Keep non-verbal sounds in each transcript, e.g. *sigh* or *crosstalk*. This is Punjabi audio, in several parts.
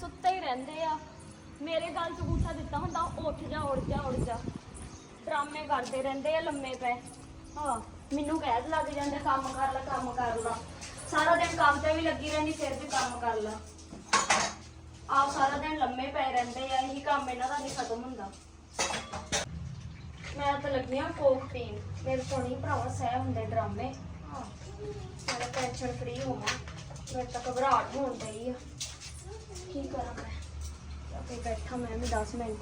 ਸੁੱਤੇ ਹੀ ਰਹਿੰਦੇ ਆ। ਮੇਰੇ ਗੱਲ 'ਚ ਗੁੱਸਾ ਦਿੱਤਾ ਹੁੰਦਾ, ਉੱਠ ਜਾ ਉੱਠ ਜਾ ਉੱਠ ਜਾ। ਡਰਾਮੇ ਕਰਦੇ ਰਹਿੰਦੇ ਆ ਲੰਮੇ ਪੈ ਹਾਂ, ਮੈਨੂੰ ਕਹਿ ਲੱਗ ਜਾਂਦੇ ਕੰਮ ਕਰ ਲੈ, ਕੰਮ ਕਰ ਲੈ। ਸਾਰਾ ਦਿਨ ਕੰਮ ਤੇ ਵੀ ਲੱਗੀ ਰਹਿੰਦੀ, ਫਿਰ ਵੀ ਕੰਮ ਕਰ ਲੈ। ਆਪ ਸਾਰਾ ਦਿਨ ਲੰਮੇ ਪਏ ਰਹਿੰਦੇ ਆ, ਇਹੀ ਕੰਮ ਇਹਨਾਂ ਦਾ ਨਹੀਂ ਖਤਮ ਹੁੰਦਾ। ਮੈਂ ਤਾਂ ਲੱਗੀ ਆ ਕੋਕ ਪੀਣ। ਮੇਰੇ ਤੋਂ ਨਹੀਂ ਭਰਾਵਾ ਸਹਿ ਹੁੰਦੇ ਡਰਾਮੇ। ਹਾਂ, ਮੈਂ ਟੈਨਸ਼ਨ ਫ੍ਰੀ ਹੋਵਾਂ। ਮੇਰੇ ਤਾਂ ਘਬਰਾਹਟ ਹੋਣ ਡਈ ਆ। ਕੀ ਕਰਾਂ ਮੈਂ? ਆਪੇ ਬੈਠਾ ਮੈਂ ਵੀ 10 ਮਿੰਟ।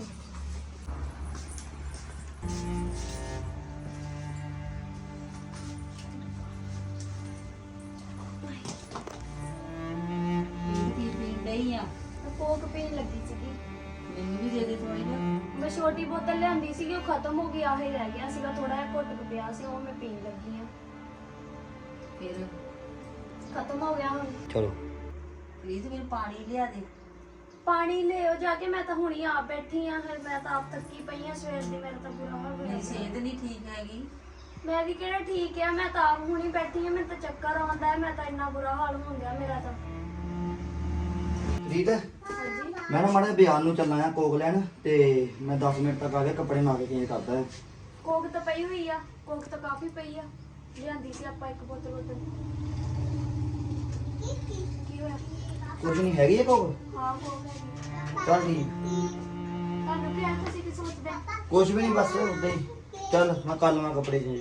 ਕੀ ਪੀਣ ਡਈ ਆ? ਮੈਂ ਕੋਕ ਪੀਣ ਲੱਗੀ ਸੀਗੀ। ਮੈਨੂੰ ਵੀ ਦੇ ਦੇ ਥੋੜੀ ਨਾ। ਮੈਂ ਛੋਟੀ ਬੋਤਲ ਲਿਆਂਦੀ ਸੀਗੀ ਉਹ ਖਤਮ ਹੋ ਗਈ ਆਹੀ ਰਹਿ ਗਿਆ ਸੀਗਾ ਥੋੜਾ ਜਿਹਾ ਘੁੱਟ ਕੁ ਪਿਆ ਸੀ ਉਹ ਮੈਂ ਪੀਣ ਲੱਗੀ ਆ। ਫਿਰ? ਖਤਮ ਹੋ ਗਿਆ ਹੁਣ। ਚਲੋ। ਪਲੀਜ਼ ਮੈਨੂੰ ਪਾਣੀ ਲਿਆ ਦੇ। ਪਾਣੀ ਲਿਓ ਜਾ ਕੇ ਮੈਂ ਤਾਂ ਹੁਣੀ ਆਪ ਬੈਠੀ ਆ ਫਿਰ ਮੈਂ ਤਾਂ ਆਪ ਥੱਕੀ ਪਈ ਆ ਸਵੇਰ ਦੀ ਮੇਰਾ ਤਾਂ ਬੁਰਾ ਹਾਲ ਹੋਇਆ ਮੇਰੀ ਪਿਆ। ਸਿਹਤ ਨਹੀਂ ਠੀਕ ਹੈਗੀ। ਮੈਂ ਵੀ ਕਿਹੜਾ ਠੀਕ ਆ ਮੈਂ ਤਾਂ ਆਪ ਹੁਣੀ ਬੈਠੀ ਆ ਮੈਨੂੰ ਤਾਂ ਚੱਕਰ ਆਉਂਦਾ ਹੈ ਮੈਂ ਤਾਂ ਇੰਨਾ ਬੁਰਾ ਹਾਲ ਹੋ ਗਿਆ ਮੇਰਾ ਤਾਂ। ਰੀਤ ਹਾਂਜੀ। ਮੈਂ ਨਾ ਮਾੜੇ ਬਿਆਨ ਨੂੰ ਚੱਲਾਂ ਆ ਕੋਕ ਲੈਣ ਤੇ ਮੈਂ 10 ਮਿੰਟ ਤੱਕ ਆ ਕੇ ਕੱਪੜੇ ਨਾ ਕੇ ਚੇਂਜ ਕਰਦਾ। ਹਾਂ। ਕੋਕ ਤਾਂ ਪਈ ਹੋਈ ਆ ਕੋਕ ਤਾਂ ਕਾਫੀ ਪਈ ਆ। ਲਿਆਂਦੀ ਸੀ ਆਪਾਂ ਇੱਕ ਬੋਤਲ ਬੋਤਲ ਕੀ ਹੋਇਆ? ਕੁਝ ਨਹੀਂ ਹੈਗੀ ਇਹ ਕੋਕ ਹਾਂ ਕੋਕ ਹੈਗੀ ਚੱਲ ਠੀਕ। ਤੁਹਾਨੂੰ ਕੀ ਆ ਤੁਸੀਂ ਕੀ ਸੋਚਦੇ? ਕੁਝ ਵੀ ਨਹੀਂ ਬਸ ਉਦਾਂ ਹੀ। ਚੱਲ ਮੈਂ ਕਰ ਲਵਾਂ ਕੱਪੜੇ ਚੇਂਜ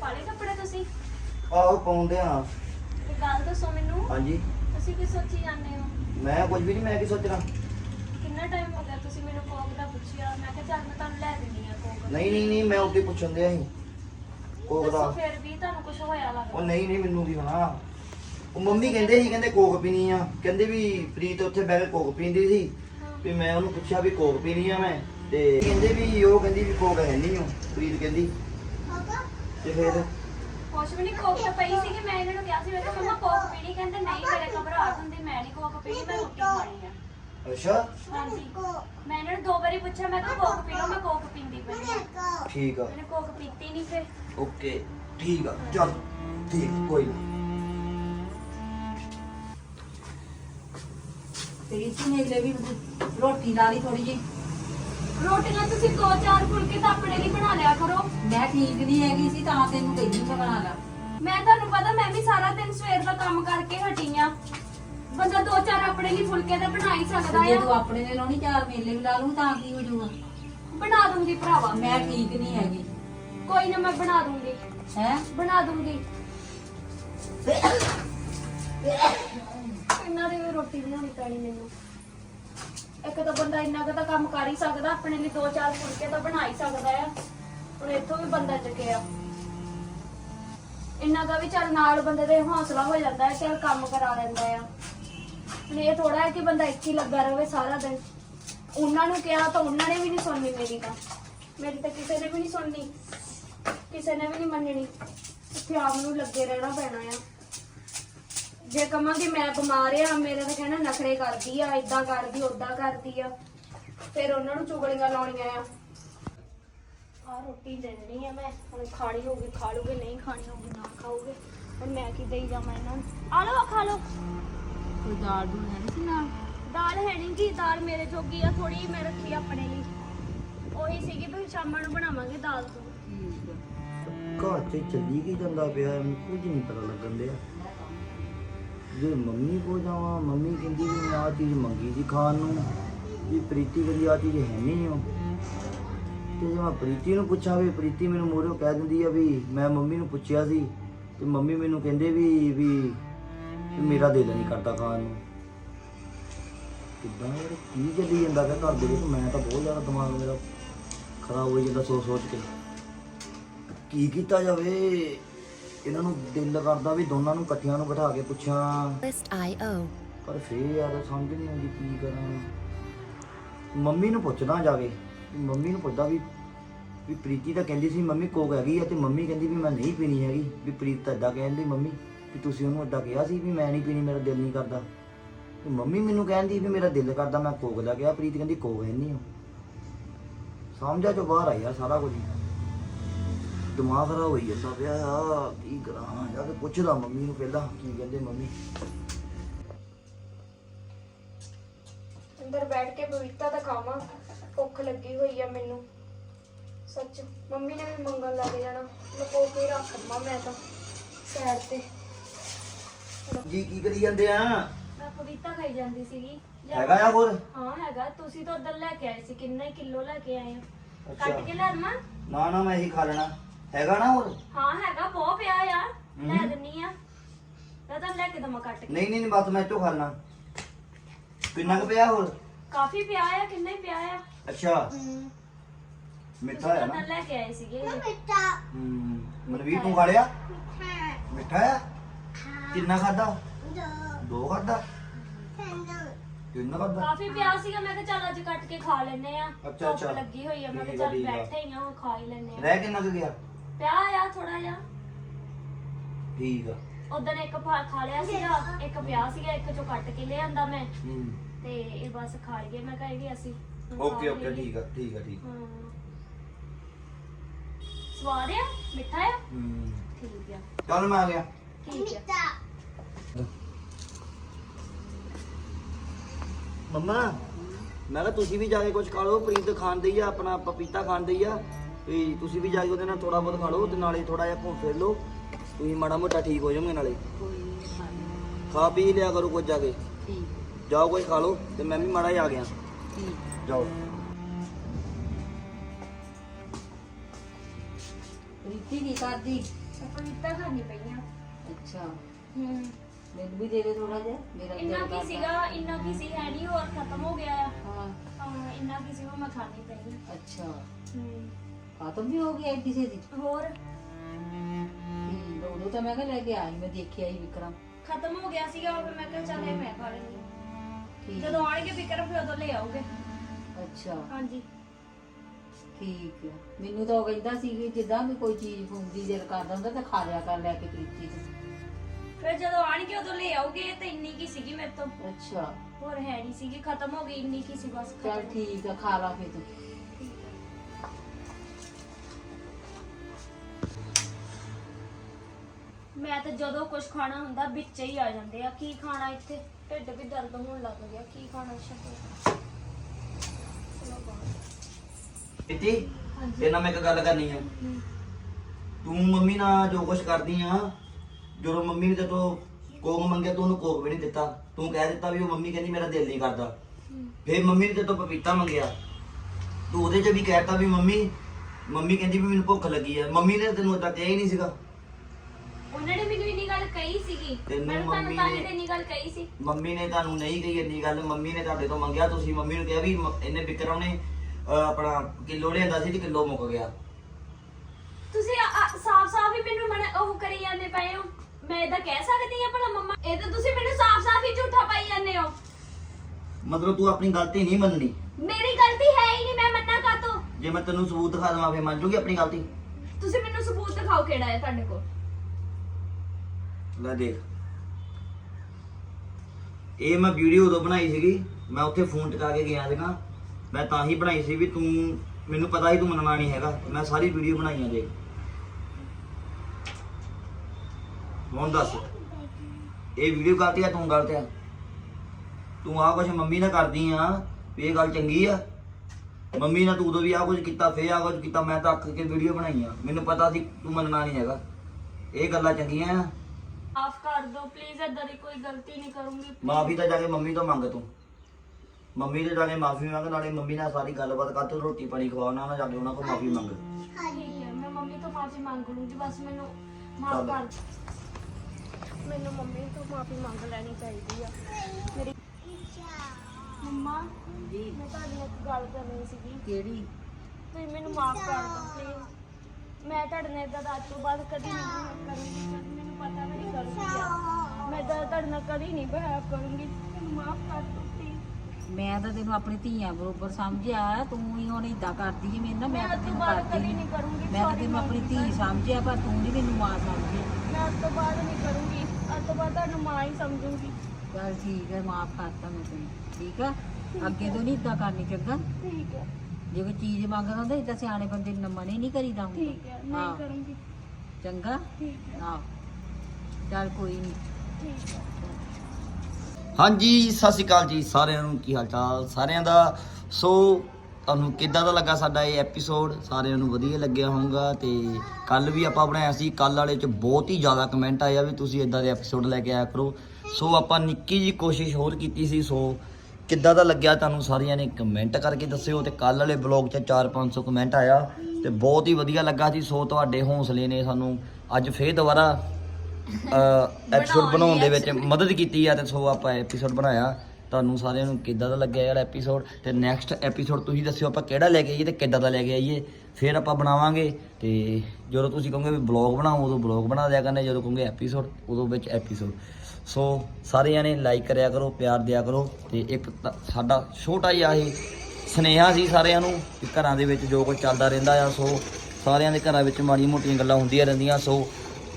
ਪਾਲੇ ਕੱਪੜੇ ਤੁਸੀਂ? ਆਹੋ ਪਾਉਂਦੇ ਆ। ਤੇ ਗੱਲ ਦੱਸੋ ਮੈਨੂੰ। ਹਾਂਜੀ। ਤੁਸੀਂ ਕੀ ਸੋਚੀ ਜਾਂਦੇ ਹੋ? ਮੈਂ ਕੁਝ ਵੀ ਨਹੀਂ ਮੈਂ ਕੀ ਸੋਚਣਾ? ਕਿੰਨਾ ਟਾਈਮ ਹੋ ਗਿਆ ਤੁਸੀਂ ਮੈਨੂੰ ਕੋਕ ਦਾ ਪੁੱਛਿਆ? ਮੈਂ ਕਿਹਾ ਚੱਲ ਮੈਂ ਤੁਹਾਨੂੰ ਲੈ ਦਿੰਦੀ ਆ ਕੋਕ। ਨਹੀਂ ਨਹੀਂ ਨਹੀਂ ਮੈਂ ਉੱਤੇ ਪੁੱਛਣ ਦਿਆ ਸੀ ਕੋਕ ਦੱਸੋ ਦਾ। ਫਿਰ ਵੀ ਤੁਹਾਨੂੰ ਕੁਝ ਹੋਇਆ ਉਹ ਲੱਗਦਾ ਨਹੀਂ ਨਹੀਂ ਮੈਨੂੰ ਕੀ ਹੋਣਾ। ਉਹ ਮੰਮੀ ਕਹਿੰਦੇ ਸੀ ਕਹਿੰਦੇ ਕੋਕ ਪੀਣੀ ਆ। ਕਹਿੰਦੇ ਵੀ ਪ੍ਰੀਤ ਉੱਥੇ ਬਹਿ ਕੇ ਕੋਕ ਪੀਂਦੀ ਸੀ। ਵੀ ਮੈਂ ਉਹਨੂੰ ਪੁੱਛਿਆ ਵੀ ਕੋਕ ਪੀਣੀ ਆ ਮੈਂ। ਤੇ ਕਹਿੰਦੇ ਵੀ ਉਹ ਕਹਿੰਦੀ ਵੀ ਕੋਕ ਹੈ ਨਹੀਂ ਉਹ ਪ੍ਰੀਤ ਕਹਿੰਦੀ। ਤੇ ਫਿਰ? ਕੁਛ ਵੀ ਨਹੀਂ ਕੋਕ ਤਾਂ ਪਈ ਸੀ ਕਿ ਮੈਂ ਇਹਨਾਂ ਨੂੰ ਕਿਹਾ ਸੀ ਮੈਂ ਕਿਹਾ ਮੰਮਾ ਕੋਕ ਪੀਣੀ ਕਹਿੰਦੇ ਨਹੀਂ ਮੇਰੇ ਘਬਰਾਹਟ ਹੁੰਦੀ ਮੈਂ ਨਹੀਂ ਕੋਕ ਪੀਣੀ ਮੈਂ ਰੋਟੀ ਖਾਣੀ ਆ। ਅੱਛਾ। ਹਾਂਜੀ। ਮੈਂ ਇਹਨਾਂ ਨੂੰ ਦੋ ਵਾਰੀ ਪੁੱਛਿਆ ਮੈਂ ਕਿਹਾ ਕੋਕ ਪੀ ਲਓ ਮੈਂ ਕੋਕ ਪੀਂਦੀ ਪਈ ਆ ਠੀਕ ਆ। ਮੈंने ਕੋਕ ਪੀਤੀ ਨਹੀਂ ਫਿਰ। ਓਕੇ ਠੀਕ ਆ। ਚੱਲ ਠੀਕ ਕੋਈ ਤੇ ਇਸ ਨੇ ਲੈ ਵੀ ਰੋਟੀ ਨਾਲ ਹੀ ਥੋੜੀ ਜਿਹੀ। ਰੋਟੀਆਂ ਤੁਸੀਂ ਦੋ ਚਾਰ ਫੁਲਕੇ ਤਾਂ ਆਪਣੇ ਲਈ ਬਣਾ ਲਿਆ ਕਰੋ। ਮੈਂ ਠੀਕ ਨਹੀਂ ਹੈਗੀ ਸੀ ਤਾਂ ਤੈਨੂੰ ਕਹਿੰਦੀ ਮੈਂ ਬਣਾ ਲਾ। ਮੈਂ ਤੁਹਾਨੂੰ ਪਤਾ ਮੈਂ ਵੀ ਸਾਰਾ ਦਿਨ ਸਵੇਰ ਦਾ ਕੰਮ ਕਰਕੇ ਹਟੀ ਆ। ਬੰਦਾ ਦੋ ਚਾਰ ਆਪਣੇ ਲਈ ਫੁਲਕੇ ਤਾਂ ਬਣਾ ਹੀ ਸਕਦਾ ਜੇ ਤੂੰ ਆ ਆਪਣੇ ਨੇ ਲਾਉਣੀ ਚਾਰ ਮੇਲੇ ਵੀ ਲਾ ਲੂੰ ਤਾਂ ਕੀ ਹੋ ਜਾਊਗਾ? ਬਣਾ ਦੂੰਗੀ ਭਰਾਵਾ। ਮੈਂ ਠੀਕ ਨਹੀਂ ਹੈਗੀ। ਕੋਈ ਨਾ ਮੈਂ ਬਣਾ ਦੂੰਗੀ। ਹੈ? ਬਣਾ ਦੂੰਗੀ। *coughs* ਇਹਨਾਂ ਦੀ ਵੀ ਰੋਟੀ ਬਣਾਉਣੀ ਪੈਣੀ ਮੈਨੂੰ। ਇੱਕ ਤਾਂ ਬੰਦਾ ਇੰਨਾ ਕੁ ਤਾਂ ਕੰਮ ਕਰ ਹੀ ਸਕਦਾ, ਆਪਣੇ ਲਈ ਦੋ ਚਾਰ ਫੁਲਕੇ ਤਾਂ ਬਣਾ ਹੀ ਸਕਦਾ ਆ। ਹੁਣ ਇੱਥੋਂ ਵੀ ਬੰਦਾ ਚੱਕਿਆ। ਇੰਨਾ ਕਾ ਵੀ ਚੱਲ ਨਾਲ ਬੰਦੇ ਦੇ ਹੌਸਲਾ ਹੋ ਜਾਂਦਾ ਹੈ, ਚੱਲ ਕੰਮ ਕਰਾ ਲੈਂਦਾ ਆ। ਹੁਣ ਇਹ ਥੋੜਾ ਹੈ ਕਿ ਬੰਦਾ ਇੱਥੇ ਹੀ ਲੱਗਾ ਰਹੇ ਸਾਰਾ ਦਿਨ। ਉਹਨਾਂ ਨੂੰ ਕਿਹਾ ਤਾਂ ਉਹਨਾਂ ਨੇ ਵੀ ਨਹੀਂ ਸੁਣਨੀ ਮੇਰੀ ਤਾਂ। ਮੇਰੀ ਤਾਂ ਕਿਸੇ ਨੇ ਵੀ ਨਹੀਂ ਸੁਣਨੀ। ਕਿਸੇ ਨੇ ਵੀ ਨਹੀਂ ਮੰਨਣੀ। ਇੱਥੇ ਆਪ ਨੂੰ ਲੱਗੇ ਰਹਿਣਾ ਪੈਣਾ ਆ। ਜੇ ਕਵਾਂਗੀ ਮੈਂ ਬਿਮਾਰ ਆ ਮੇਰੇ ਤਾਂ ਕਹਿਣਾ ਨਖਰੇ ਕਰਦੀ ਆ ਇਦਾਂ ਕਰਦੀ ਉਦਾਂ ਕਰਦੀ ਆ। ਫਿਰ ਉਹਨਾਂ ਨੂੰ ਚੁਗਲੀਆਂ ਲਾਉਣੀਆਂ ਆ। ਆ ਰੋਟੀ ਦੇਣੀ ਆ ਮੈਂ ਹੁਣ ਖਾਣੀ ਹੋਊਗੀ ਖਾ ਲੂਗੇ ਨਹੀਂ ਖਾਣੀ ਹੋਊਗੀ ਨਾ ਖਾਓਗੇ ਹੁਣ ਮੈਂ ਕੀ ਦੇਈ ਜਾਵਾਂ ਇਹਨਾਂ ਨੂੰ? ਆ ਲਓ ਖਾ ਲਓ। ਕੋਈ ਦਾਲ ਦੂਲ ਹੈ ਨਹੀਂ ਸੀ ਨਾਲ? ਦਾਲ ਹੈ ਨਹੀਂ ਜੀ ਦਾਲ ਮੇਰੇ ਜੋਗੀ ਆ ਥੋੜੀ ਮੈਂ ਰੱਖੀ ਆ ਆਪਣੇ ਲਈ। ਉਹੀ ਸੀਗੀ ਵੀ ਸ਼ਾਮਾਂ ਨੂੰ ਬਣਾਵਾਂਗੇ ਦਾਲ ਤੋਂ ਘਰ 'ਚ ਚੱਲੀ ਕੀ ਜਾਂਦਾ ਪਿਆ ਮੈਨੂੰ ਕੁਝ ਨਹੀਂ ਪਤਾ ਲੱਗਣ ਡਿਆ। ਜੇ ਮੰਮੀ ਕੋ ਜਾਵਾਂ, ਮੰਮੀ ਕਹਿੰਦੀ ਵੀ ਮੈਂ ਆਹ ਚੀਜ਼ ਮੰਗੀ ਸੀ ਖਾਣ ਨੂੰ, ਵੀ ਪ੍ਰੀਤੀ ਕਹਿੰਦੀ ਆਹ ਚੀਜ਼ ਹੈ ਨਹੀਂ ਉਹ। ਤੇ ਜੇ ਮੈਂ ਪ੍ਰੀਤੀ ਨੂੰ ਪੁੱਛਾਂ ਵੀ ਪ੍ਰੀਤੀ ਮੈਨੂੰ ਮੋਰੋ ਕਹਿ ਦਿੰਦੀ ਆ ਵੀ ਮੈਂ ਮੰਮੀ ਨੂੰ ਪੁੱਛਿਆ ਸੀ, ਤੇ ਮੰਮੀ ਮੈਨੂੰ ਕਹਿੰਦੇ ਵੀ ਵੀ ਵੀ ਮੇਰਾ ਦਿਲ ਨਹੀਂ ਕਰਦਾ ਖਾਣ ਨੂੰ। ਕਿੱਦਾਂ ਯਾਰ, ਕੀ ਚੱਲੀ ਜਾਂਦਾ ਪਿਆ ਘਰ ਦੇ ਵਿੱਚ? ਮੈਂ ਤਾਂ ਬਹੁਤ ਜ਼ਿਆਦਾ ਦਿਮਾਗ ਮੇਰਾ ਖਰਾਬ ਹੋਈ ਜਾਂਦਾ ਸੋਚ ਸੋਚ ਕੇ। ਕੀ ਕੀਤਾ ਜਾਵੇ? ਇਹਨਾਂ ਨੂੰ ਦਿਲ ਕਰਦਾ ਵੀ ਦੋਨਾਂ ਨੂੰ ਇਕੱਠਿਆਂ ਨੂੰ ਬਿਠਾ ਕੇ ਪੁੱਛਾਂ List IO. ਪਰ ਫੇਰ ਯਾਰ ਸਮਝ ਨਹੀਂ ਆਉਂਦੀ ਕੀ ਕਰਾਂ ਮੰਮੀ ਨੂੰ ਪੁੱਛਦਾ ਜਾ ਕੇ ਮੰਮੀ ਨੂੰ ਪੁੱਛਦਾ ਵੀ ਵੀ ਪ੍ਰੀਤੀ ਤਾਂ ਕਹਿੰਦੀ ਸੀ ਮੰਮੀ ਕੋਕ ਹੈਗੀ ਆ ਤੇ ਮੰਮੀ ਕਹਿੰਦੀ ਵੀ ਮੈਂ ਨਹੀਂ ਪੀਣੀ ਹੈਗੀ ਵੀ ਪ੍ਰੀਤ ਤਾਂ ਏਦਾਂ ਕਹਿੰਦੀ ਮੰਮੀ ਵੀ ਤੁਸੀਂ ਉਹਨੂੰ ਏਦਾਂ ਕਿਹਾ ਸੀ ਵੀ ਮੈਂ ਨਹੀਂ ਪੀਣੀ ਮੇਰਾ ਦਿਲ ਨਹੀਂ ਕਰਦਾ ਤੇ ਮੰਮੀ ਮੈਨੂੰ ਕਹਿੰਦੀ ਵੀ ਮੇਰਾ ਦਿਲ ਕਰਦਾ ਮੈਂ ਕੋਕ ਲੈ ਗਿਆ ਪ੍ਰੀਤ ਕਹਿੰਦੀ ਕੋਕ ਹੈ ਨਹੀਂ ਸਮਝਾ ਚੋਂ ਬਾਹਰ ਆ ਯਾਰ ਸਾਰਾ ਕੁਝ। ਦਿਮਾਗ ਖਰਾਬ ਹੋਈ ਜਾਂਦਾ ਪਿਆ ਆ ਕੀ ਕਰਾਂ ਜਾ ਕੇ ਪੁੱਛਦਾ ਮੰਮੀ ਨੂੰ ਪਹਿਲਾਂ ਕੀ ਕਹਿੰਦੇ ਮੰਮੀ। ਅੰਦਰ ਬੈਠ ਕੇ ਪਪੀਤਾ ਤਾਂ ਖਾਵਾਂ ਭੁੱਖ ਲੱਗੀ ਹੋਈ ਆ ਮੈਨੂੰ। ਸੱਚ ਮੰਮੀ ਨੇ ਵੀ ਮੰਗਣ ਲੱਗ ਜਾਣਾ ਲੁਕੋ ਕੇ ਰੱਖ ਦਵਾਂ ਮੈਂ ਤਾਂ ਸਾਈਡ ਤੇ। ਜੀ ਕੀ ਕਰੀ ਜਾਂਦੇ ਆ? ਮੈਂ ਪਪੀਤਾ ਖਾਈ ਜਾਂਦੀ ਸੀਗੀ। ਲਿਆ- ਹੈਗਾ ਆ ਹੋਰ? ਹਾਂ ਹੈਗਾ। ਤੁਸੀਂ ਤਾਂ ਉਧਰ ਲੈ ਕੇ ਆਏ ਸੀ ਕਿੰਨਾ ਹੀ ਕਿਲੋ ਲੈ ਕੇ ਆਏ ਆ ਅੱਛਾ। ਕੱਟ ਕੇ ਲੈ ਦਵਾਂ ਨਾ ਨਾ ਮੈਂ ਇਹੀ ਖਾ ਲੈਣਾ। ਹੈਗਾ ਨਾ ਹੋਰ? ਹਾਂ ਹੈਗਾ ਬਹੁਤ ਪਿਆ ਆ। ਲੈ ਹਮ। ਦਿੰਨੀ ਆ। ਮੈਂ ਤਾਂ ਲੈ ਕੇ ਦਵਾਂ ਕੱਟ ਕੇ। ਨਹੀਂ ਨਹੀਂ ਨਹੀਂ, ਬਸ ਮੈਂ ਇੱਥੋਂ ਖਾ ਕਿੰਨਾ ਕੁ ਪਿਆ ਹੋਰ? ਕਾਫੀ ਪਿਆ ਆ ਕਿੰਨਾ ਹੀ ਪਿਆ ਆ। ਅੱਛਾ। ਹਮ ਮਿੱਠਾ ਹੈ ਨਾ? ਲੈ ਕੇ ਆਏ ਸੀਗੇ। ਇਹ। ਹੂੰ ਮਨਵੀਰ ਤੂੰ ਖਾ ਲਿਆ? ਮਿੱਠਾ। ਆ? ਕਿੰਨਾ ਖਾਦਾ ਦੋ। ਖਾਦਾ ਕਿੰਨਾ ਖਾਦਾ ਕਾਫੀ ਪਿਆ ਸੀਗਾ ਮੈਂ ਕਿਹਾ ਚੱਲ ਅੱਜ ਕੱਟ ਕੇ ਖਾ ਲੈਨੇ ਆ। ਅੱਛਾ, ਧੁੱਪ ਅੱਛਾ। ਲੱਗੀ ਹੋਈ ਆ ਮੈਂ ਠੀਕ ਕਿਹਾ ਆ, ਚੱਲ ਠੀਕ ਆ। ਬੈਠੇ ਹੀ ਆ ਉਹ ਖਾ ਹੀ ਲੈਨੇ ਆ। ਰਹਿ ਕਿੰਨਾ ਕੁ ਗਿਆ? ਪਿਆ ਆ ਥੋੜਾ ਜਿਹਾ। ਠੀਕ ਆ। ਉਦੋਂ ਇੱਕ ਫਾ- ਖਾ ਲਿਆ ਸੀਗਾ ਇੱਕ ਪਿਆ ਸੀਗਾ ਇੱਕ ਚੋਂ ਕੱਟ ਕੇ ਲਿਆਂਦਾ ਮੈਂ। ਹੂੰ। ਤੇ ਇਹ ਬਸ ਖਾ ਲਈਏ ਮੈਂ ਕਿਹਾ ਵੀ ਅਸੀਂ ਹੁਣ ਖਾ ਓਕੇ ਓਕੇ ਲਈਏ। ਠੀਕ ਆ ਠੀਕ ਆ ਠੀਕ। ਹਾਂ। ਸਵਾਦ ਆ? ਮਿੱਠਾ ਆ? ਹੂੰ। ਠੀਕ ਆ। ਚੱਲ ਮੈਂ ਆ ਗਿਆ। ਠੀਕ ਆ। ਮੰਮਾ ਮੈਂ ਕਿਹਾ ਤੁਸੀਂ ਵੀ ਜਾ ਕੇ ਕੁਝ ਖਾ ਲਓ ਪ੍ਰੀਤ ਖਾਣ ਦਈ ਆ ਆਪਣਾ ਪਪੀਤਾ ਖਾਣ ਦਈ ਆ। ਤੇ ਤੁਸੀਂ ਵੀ ਜਾ ਕੇ ਉਹਦੇ ਨਾਲ ਥੋੜਾ ਬਹੁਤ ਖਾ ਲਓ ਤੇ ਨਾਲੇ ਥੋੜਾ ਜਿਹਾ ਘੁੰਮ ਫਿਰ ਲਓ। ਤੁਸੀਂ ਮਾੜਾ ਮੋਟਾ ਠੀਕ ਹੋ ਜਾਓਗੇ ਨਾਲੇ। ਕੋਈ ਨੀ, ਖਾ ਲਈ। ਖਾ ਪੀ ਲਿਆ ਕਰੋ ਕੁਝ ਜਾ ਕੇ। ਠੀਕ। ਜਾਓ ਕੁਝ ਖਾ ਲਓ ਤੇ ਮੈਂ ਵੀ ਮਾੜਾ ਜਿਹਾ ਆ ਗਿਆ। ਠੀਕ। ਜਾਓ। ਰੀਤੀ ਕੀ ਕਰਦੀ? ਪਪੀਤਾ ਖਾਣੀ ਪਈਆਂ ਅੱਛਾ। ਹੂੰ। ਮੈਨੂੰ ਵੀ ਦੇ ਦੇ ਥੋੜਾ ਜਿਹਾ ਮੇਰਾ ਵੀ ਇੰਨਾ ਦਿਲ ਕੀ ਕਰਦਾ। ਸੀਗਾ ਇੰਨਾ ਕੀ ਸੀ ਹੈ ਨਹੀਂ ਹੋਰ ਖਤਮ ਹੋ ਗਿਆ ਆ। ਹਾਂ। ਹਾਂ ਇੰਨਾ ਕੀ ਸੀ ਉਹ ਮੈਂ ਖਾਣੀ ਪਈ ਅੱਛਾ। ਹੂੰ। ਖਤਮ ਵੀ ਹੋ ਗਿਆ ਕਿਸੇ ਦੀ। ਹੋਰ? ਉਦੋਂ ਤਾਂ ਮੈਂ ਕਿਹਾ ਲੈ ਕੇ ਆਈ ਮੈਂ ਦੇਖਿਆ ਹੀ ਵਿਕਰਮ। ਖਤਮ ਹੋ ਗਿਆ ਸੀਗਾ ਫਿਰ ਮੈਂ ਕਿਹਾ ਚੱਲ ਇਹ ਮੈਂ ਖਾ ਲੈਂਦੀ ਹਾਂ। ਠੀਕ। ਜਦੋਂ ਆਣਗੇ ਵਿਕਰਮ ਫਿਰ ਉਦੋਂ ਲੈ ਆਉਗੇ। ਅੱਛਾ। ਹਾਂਜੀ। ਠੀਕ ਹੈ ਮੈਨੂੰ ਤਾਂ ਉਹ ਕਹਿੰਦਾ ਸੀ ਕਿ ਜਿੱਦਾਂ ਵੀ ਕੋਈ ਚੀਜ਼ ਹੁੰਦੀ ਦਿਲ ਕਰਦਾ ਹੁੰਦਾ ਤਾਂ ਖਾ ਲਿਆ ਕਰ ਲੈ ਕੇ ਪ੍ਰੀਤੀ ਤੋਂ। ਫਿਰ ਜਦੋਂ ਆਣਗੇ ਉਦੋਂ ਲੈ ਆਉਗੇ। ਤੇ ਇੰਨੀ ਕੀ ਸੀਗੀ ਮੇਰੇ ਤੋਂ। ਅੱਛਾ। ਹੋਰ ਹੈ ਨਹੀਂ ਸੀਗੀ ਖਤਮ ਹੋ ਗਈ ਇੰਨੀ ਕੀ ਸੀ ਬਸ ਚੱਲ ਖਤਮ। ਠੀਕ ਆ ਖਾ ਲਾ ਫਿਰ ਤੂੰ। ਮੈਂ ਤਾਂ ਜਦੋਂ ਕੁਝ ਖਾਣਾ ਹੁੰਦਾ ਵਿੱਚ ਹੀ ਆ ਜਾਂਦੇ ਆ। ਕੀ ਖਾਣਾ ਇੱਥੇ? ਢਿੱਡ ਵੀ ਦਰਦ ਹੋਣ ਲੱਗ ਗਿਆ। ਕੀ ਖਾਣਾ ਸ਼ਕਲ ਚਲੋ ਹਾਂਜੀ ਇਹ ਨਾਲ ਮੈਂ ਇੱਕ ਗੱਲ ਕਰਨੀ ਆ। ਤੂੰ ਮੰਮੀ ਨਾਲ ਜੋ ਕੁਝ ਕਰਦੀ ਆ, ਜਦੋਂ ਮੰਮੀ ਨੇ ਜਦੋਂ ਕੋਕ ਮੰਗਿਆ, ਤੂੰ ਉਹਨੂੰ ਕੋਕ ਵੀ ਨਹੀਂ ਦਿੱਤਾ। ਤੂੰ ਕਹਿ ਦਿੱਤਾ ਵੀ ਉਹ ਮੰਮੀ ਕਹਿੰਦੀ ਮੇਰਾ ਦਿਲ ਨਹੀਂ ਕਰਦਾ। ਫੇਰ ਮੰਮੀ ਨੇ ਤੇਤੋਂ ਪਪੀਤਾ ਮੰਗਿਆ। ਤੂੰ ਉਹਦੇ 'ਚ ਵੀ ਕਹਿਤਾ ਵੀ ਮੰਮੀ ਮੰਮੀ ਕਹਿੰਦੀ ਵੀ ਮੈਨੂੰ ਭੁੱਖ ਲੱਗੀ ਆ। ਮੰਮੀ ਨੇ ਤੈਨੂੰ ਏਦਾਂ ਕਿਹਾ ਹੀ ਨਹੀਂ ਸੀਗਾ। ਉਹਨਾਂ ਨੇ ਮੈਨੂੰ ਇੰਨੀ ਗੱਲ ਕਹੀ ਸੀਗੀ। ਤੈਨੂੰ ਮੈਂ ਤੁਹਾਨੂੰ ਮੰਮੀ ਤਾਂ ਹੀ ਨੇ- ਤੇ ਇੰਨੀ ਗੱਲ ਕਹੀ ਸੀ। ਮੰਮੀ ਨੇ ਤੁਹਾਨੂੰ ਨਹੀਂ ਕਹੀ ਇੰਨੀ ਗੱਲ ਮੰਮੀ ਨੇ ਤੁਹਾਡੇ ਤੋਂ ਮੰਗਿਆ ਤੁਸੀਂ ਮੰਮੀ ਨੂੰ ਕਿਹਾ ਵੀ ਮ- ਇਹਨੇ ਵਿਕਰਮ ਨੇ ਅਹ, ਆਪਣਾ ਕਿਲੋ ਲਿਆਂਦਾ ਸੀ ਤੇ ਕਿਲੋ ਮੁੱਕ ਗਿਆ। ਤੁਸੀਂ ਸਾਫ਼-ਸਾਫ਼ ਹੀ ਮੈਨੂੰ ਮਨ ਉਹ ਕਰੀ ਜਾਂਦੇ ਪਏ ਹੋ। ਮੈਂ ਇਹਦਾ ਕਹਿ ਸਕਦੀ ਆ ਭਲਾ ਮੰਮਾ ਇਹ ਤਾਂ ਤੁਸੀਂ ਮੈਨੂੰ ਸਾਫ਼-ਸਾਫ਼ ਹੀ ਝੂਠਾ ਪਾਈ ਜਾਂਦੇ ਹੋ। ਮਤਲਬ ਤੂੰ ਆਪਣੀ ਗਲਤੀ ਨਹੀਂ ਮੰਨਣੀ। ਮੇਰੀ ਗਲਤੀ ਹੈ ਹੀ ਨਹੀਂ ਮੈਂ ਮੰਨਾ ਕਾਤੋਂ ਜੇ ਮੈਂ ਤੈਨੂੰ ਸਬੂਤ ਦਿਖਾ ਦਵਾਂ ਫੇਰ ਮੰਨ ਜੂਗੀ ਆਪਣੀ ਗਲਤੀ? ਤੁਸੀਂ ਮੈਨੂੰ ਸਬੂਤ ਦਿਖਾਓ ਕਿਹੜਾ ਹੈ ਤੁਹਾਡੇ ਕੋਲ। ਲੈ ਦੇਖ। ਇਹ ਮੈਂ ਵੀਡੀਓ ਉਦੋਂ ਬਣਾਈ ਸੀਗੀ, ਮੈਂ ਉੱਥੇ ਫੋਨ ਟਿਕਾ ਕੇ ਗਿਆ ਸੀਗਾ। ਮੈਂ ਤਾਂ ਹੀ ਬਣਾਈ ਸੀ ਵੀ ਤੂੰ, ਮੈਨੂੰ ਪਤਾ ਹੀ ਤੂੰ ਮੰਨਣਾ ਨਹੀਂ ਹੈਗਾ। ਮੈਂ ਸਾਰੀ ਵੀਡੀਓ ਬਣਾਈਆਂ ਦੇਖ। ਹੁਣ ਦੱਸ, ਇਹ ਵੀਡੀਓ ਗਲਤ ਆ ਤੂੰ ਗਲਤ ਆ? ਤੂੰ ਆ ਕੁਛ ਮੰਮੀ ਨਾਲ ਕਰਦੀ ਆ, ਵੀ ਇਹ ਗੱਲ ਚੰਗੀ ਆ? ਮੰਮੀ ਨਾਲ ਤੂੰ ਉਦੋਂ ਵੀ ਆ ਕੁਝ ਕੀਤਾ, ਫੇਰ ਆ ਕੁਝ ਕੀਤਾ, ਮੈਂ ਤਾਂ ਅੱਖ ਕੇ ਵੀਡੀਓ ਬਣਾਈ ਆ। ਮੈਨੂੰ ਪਤਾ ਸੀ ਤੂੰ ਮੰਨਣਾ ਨਹੀਂ ਹੈਗਾ। ਇਹ ਗੱਲਾਂ ਚੰਗੀਆਂ ਆ? ਕਰ ਦਿਓ ਪਲੀਜ਼ ਏਦਾਂ ਦੀ ਕੋਈ ਗਲਤੀ ਨਹੀਂ ਕਰੂੰਗੀ ਮਾਫੀ ਤਾਂ ਜਾ ਕੇ ਮੰਮੀ ਤੋਂ ਮੰਗ ਤੂੰ। ਮੰਮੀ ਤੋਂ ਜਾ ਕੇ ਮਾਫੀ ਮੰਗ ਨਾਲੇ ਮੰਮੀ ਨਾਲ ਸਾਰੀ ਗੱਲਬਾਤ ਕਰ ਤੂੰ ਰੋਟੀ ਪਾਣੀ ਖਵਾ ਉਹਨਾਂ ਨਾਲ ਜਾ ਕੇ ਉਹਨਾਂ ਕੋਲ ਮਾਫੀ ਮੰਗ। ਠੀਕ ਹੈ ਮੈਂ ਮੰਮੀ ਤੋਂ ਮਾਫੀ ਮੰਗ ਲੂੰਗੀ ਬਸ ਮੈਨੂੰ ਮਾਫ। ਕਰ। ਮੈਨੂੰ ਮੰਮੀ ਤੋਂ ਮਾਫੀ ਮੰਗ ਲੈਣੀ ਚਾਹੀਦੀ ਆ। ਮੇਰੀ ਮੰਮਾ ਜੀ। ਮੈਂ ਤੁਹਾਡੇ ਨਾਲ ਇੱਕ ਗੱਲ ਕਰਨੀ ਸੀਗੀ। ਕਿਹੜੀ? ਤੁਸੀਂ ਮੈਨੂੰ ਮਾਫ ਕਰ ਦਿਓ ਪਲੀਜ਼ ਮੈਂ ਤੁਹਾਡੇ ਨਾਲ ਇਦਾਂ ਦਾ ਅੱਜ ਤੋਂ ਬਾਅਦ ਕਦੀ ਨਹੀਂ ਕਰੂੰਗੀ ਪਤਾ ਮੈਂ ਨਹੀਂ ਕਰੂੰਗੀ ਆ। ਮੈਂ ਤਾਂ ਤੁਹਾਡੇ ਨਾਲ ਕਦੀ ਨਹੀਂ ਬਿਹੇਵ ਕਰੂੰਗੀ। ਮੈਨੂੰ ਮਾਫ ਕਰ ਦਿਓ ਪਲੀਜ਼ ਮੈਂ ਤਾਂ ਤੈਨੂੰ ਆਪਣੀ ਧੀਆਂ ਬਰੋਬਰ ਸਮਝਿਆ ਤੂੰ ਹੀ ਹੁਣ ਇਦਾਂ ਕਰਦੀ ਹੈ ਮੇਰੇ ਨਾਲ ਮੈਂ ਮੈਂ ਤਾਂ ਅੱਜ ਤੋਂ ਤੈਨੂੰ ਬਾਅਦ ਕਰਦੀ ਕਦੀ ਨਹੀਂ ਕਰੂੰਗੀ ਮੈਂ ਤਾਂ sorry ਤੈਨੂੰ ਆਪਣੀ ਮੰਮੀ, ਧੀ ਸਮਝਿਆ ਪਰ ਤੂੰ ਨਹੀਂ ਮੈਨੂੰ ਮਾਂ ਸਮਝਿਆ। ਮੈਂ ਅੱਜ ਤੋਂ ਬਾਅਦ ਨਹੀਂ ਕਰੂੰਗੀ। ਅੱਜ ਤੋਂ ਬਾਅਦ ਤੁਹਾਨੂੰ ਮਾਂ ਹੀ ਸਮਝੂੰਗੀ। ਚੱਲ ਠੀਕ ਹੈ ਮਾਫ ਕਰਤਾ ਮੈਂ ਤੈਨੂੰ। ਠੀਕ ਆ? ਅੱਗੇ ਤੋਂ ਨਹੀਂ ਇਦਾਂ ਕਰਨੀ ਚੰਗਾ। ਠੀਕ ਹੈ। ਜੇ ਕੋਈ ਚੀਜ਼ ਮੰਗਦਾ ਹੁੰਦਾ ਇਦਾਂ ਸਿਆਣੇ ਬੰਦੇ ਨੂੰ ਮਨੇ ਨਹੀਂ ਕਰੀਦਾ ਹੁੰਦਾ। ਠੀਕ ਹੈ ਨਹੀਂ ਹਾਂ। ਕਰੂੰਗੀ। ਚੰਗਾ? ਠੀਕ ਹੈ। ਆਹ ਚੱਲ ਕੋਈ ਨਹੀਂ ਹਾਂਜੀ, ਸਤਿ ਸ਼੍ਰੀ ਅਕਾਲ ਜੀ ਸਾਰਿਆਂ ਨੂੰ, ਕੀ ਹਾਲ ਚਾਲ ਸਾਰਿਆਂ ਦਾ, ਸੋ ਤੁਹਾਨੂੰ ਕਿੱਦਾਂ ਦਾ ਲੱਗਾ ਸਾਡਾ ਇਹ ਐਪੀਸੋਡ ਸਾਰਿਆਂ ਨੂੰ ਵਧੀਆ ਲੱਗਿਆ ਹੋਊਗਾ ਤੇ ਕੱਲ ਵੀ ਆਪਾਂ ਬਣਾਇਆ ਸੀ ਕੱਲ ਵਾਲੇ ਚ ਬਹੁਤ ਹੀ ਜ਼ਿਆਦਾ ਕਮੈਂਟ ਆਇਆ ਵੀ ਤੁਸੀਂ ਇਦਾਂ ਦੇ ਐਪੀਸੋਡ ਲੈ ਕੇ ਆਇਆ ਕਰੋ। ਸੋ ਆਪਾਂ ਨਿੱਕੀ ਜੀ ਕੋਸ਼ਿਸ਼ ਹੋਰ ਕੀਤੀ ਸੀ, ਸੋ ਕਿੱਦਾਂ ਦਾ ਲੱਗਿਆ ਤੁਹਾਨੂੰ ਸਾਰਿਆਂ ਨੇ ਕਮੈਂਟ ਕਰਕੇ ਦੱਸਿਓ ਤੇ ਕੱਲ ਵਾਲੇ ਬਲੌਗ 'ਚ 4-500 ਕਮੈਂਟ ਆਇਆ ਤੇ ਬਹੁਤ ਹੀ ਵਧੀਆ ਲੱਗਾ ਸੀ। ਸੋ ਤੁਹਾਡੇ ਹੌਸਲੇ ਨੇ ਸਾਨੂੰ ਅੱਜ ਫੇਰ ਦੁਬਾਰਾ ਐਪੀਸੋਡ ਬਣਾਉਣ ਦੇ ਵਿੱਚ ਮਦਦ ਕੀਤੀ ਆ ਤੇ ਸੋ ਆਪਾਂ ਐਪੀਸੋਡ ਬਣਾਇਆ। ਤੁਹਾਨੂੰ ਸਾਰਿਆਂ ਨੂੰ ਕਿੱਦਾਂ ਦਾ ਲੱਗਿਆ ਇਹ ਐਪੀਸੋਡ ਤੇ ਨੈਕਸਟ ਐਪੀਸੋਡ ਤੁਸੀਂ ਦੱਸਿਓ ਆਪਾਂ ਕਿਹੜਾ ਲੈ ਕੇ ਆਈਏ ਤੇ ਕਿੱਦਾਂ ਦਾ ਲੈ ਕੇ ਆਈਏ। ਫਿਰ ਆਪਾਂ ਬਣਾਵਾਂਗੇ ਤੇ ਜਦੋਂ ਤੁਸੀਂ ਕਹੋਗੇ ਵੀ ਬਲੌਗ ਬਣਾਓ ਉਦੋਂ ਬਲੌਗ ਬਣਾ ਦਿਆ ਕਰਨੇ ਜਦੋਂ ਕਹੋਗੇ ਐਪੀਸੋਡ ਉਦੋਂ ਵਿੱਚ ਐਪੀਸੋਡ ਸੋ ਸਾਰਿਆਂ ਨੇ ਲਾਈਕ ਕਰਿਆ ਕਰੋ ਪਿਆਰ ਦਿਆ ਕਰੋ ਤੇ ਇੱਕ ਸਾਡਾ ਛੋਟਾ ਜਿਹਾ ਇਹ ਸਨੇਹਾ ਸੀ ਸਾਰਿਆਂ ਨੂੰ ਕਿ ਘਰਾਂ ਦੇ ਵਿੱਚ ਜੋ ਕੁਝ ਚੱਲਦਾ ਰਹਿੰਦਾ ਆ ਸੋ ਸਾਰਿਆਂ ਦੇ ਘਰਾਂ ਵਿੱਚ ਮਾੜੀਆਂ ਮੋਟੀਆਂ ਗੱਲਾਂ ਹੁੰਦੀਆਂ ਰਹਿੰਦੀਆਂ ਸੋ